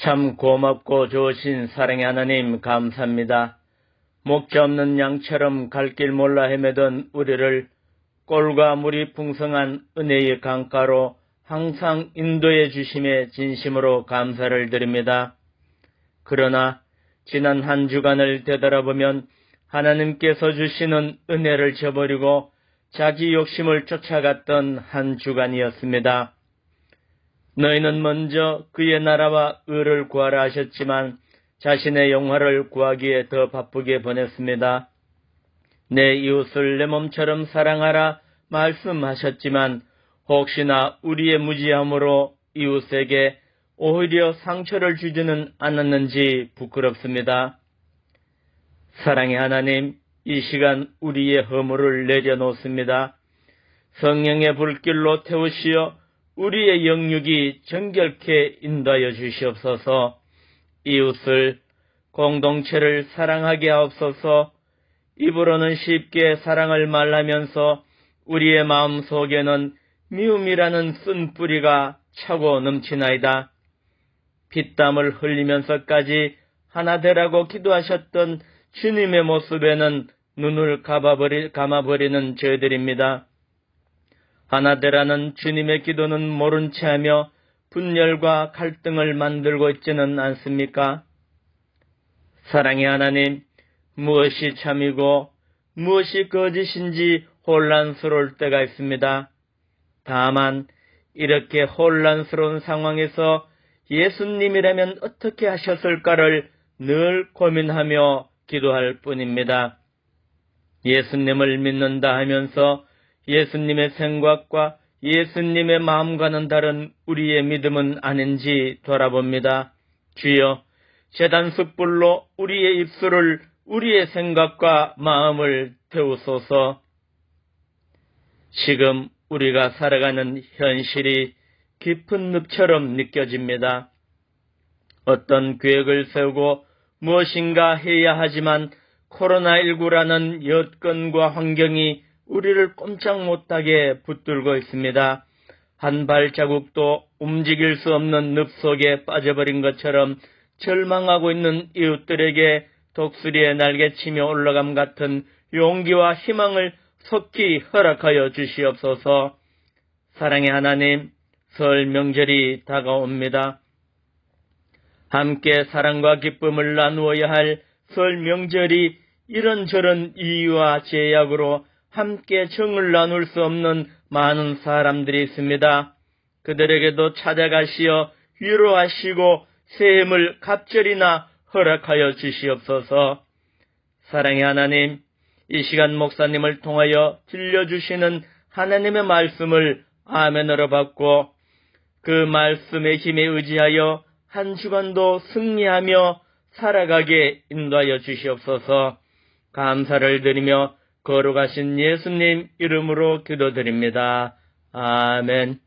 참 고맙고 좋으신 사랑의 하나님 감사합니다. 목자 없는 양처럼 갈 길 몰라 헤매던 우리를 꼴과 물이 풍성한 은혜의 강가로 항상 인도해 주심에 진심으로 감사를 드립니다. 그러나 지난 한 주간을 되돌아보면 하나님께서 주시는 은혜를 저버리고 자기 욕심을 쫓아갔던 한 주간이었습니다. 너희는 먼저 그의 나라와 의를 구하라 하셨지만 자신의 영화를 구하기에 더 바쁘게 보냈습니다. 내 이웃을 내 몸처럼 사랑하라 말씀하셨지만 혹시나 우리의 무지함으로 이웃에게 오히려 상처를 주지는 않았는지 부끄럽습니다. 사랑의 하나님, 이 시간 우리의 허물을 내려놓습니다. 성령의 불길로 태우시어 우리의 영육이 정결케 인도하여 주시옵소서 이웃을 공동체를 사랑하게 하옵소서 입으로는 쉽게 사랑을 말하면서 우리의 마음 속에는 미움이라는 쓴 뿌리가 차고 넘치나이다. 피땀을 흘리면서까지 하나 되라고 기도하셨던 주님의 모습에는 눈을 감아버리, 감아버리는 저희들입니다. 하나 되라는 주님의 기도는 모른 채 하며 분열과 갈등을 만들고 있지는 않습니까? 사랑의 하나님, 무엇이 참이고 무엇이 거짓인지 혼란스러울 때가 있습니다. 다만 이렇게 혼란스러운 상황에서 예수님이라면 어떻게 하셨을까를 늘 고민하며 기도할 뿐입니다. 예수님을 믿는다 하면서 예수님의 생각과 예수님의 마음과는 다른 우리의 믿음은 아닌지 돌아봅니다. 주여, 재단 숯불로 우리의 입술을 우리의 생각과 마음을 태우소서. 지금 우리가 살아가는 현실이 깊은 늪처럼 느껴집니다. 어떤 계획을 세우고 무엇인가 해야 하지만 코로나19라는 여건과 환경이 우리를 꼼짝 못하게 붙들고 있습니다. 한 발자국도 움직일 수 없는 늪 속에 빠져버린 것처럼 절망하고 있는 이웃들에게 독수리의 날개치며 올라감 같은 용기와 희망을 속히 허락하여 주시옵소서. 사랑의 하나님, 설 명절이 다가옵니다. 함께 사랑과 기쁨을 나누어야 할 설 명절이 이런저런 이유와 제약으로 함께 정을 나눌 수 없는 많은 사람들이 있습니다. 그들에게도 찾아가시어 위로하시고 세임을 갑절이나 허락하여 주시옵소서. 사랑의 하나님, 이 시간 목사님을 통하여 들려주시는 하나님의 말씀을 아멘으로 받고 그 말씀의 힘에 의지하여 한 주간도 승리하며 살아가게 인도하여 주시옵소서 감사를 드리며 거룩하신 예수님 이름으로 기도드립니다. 아멘.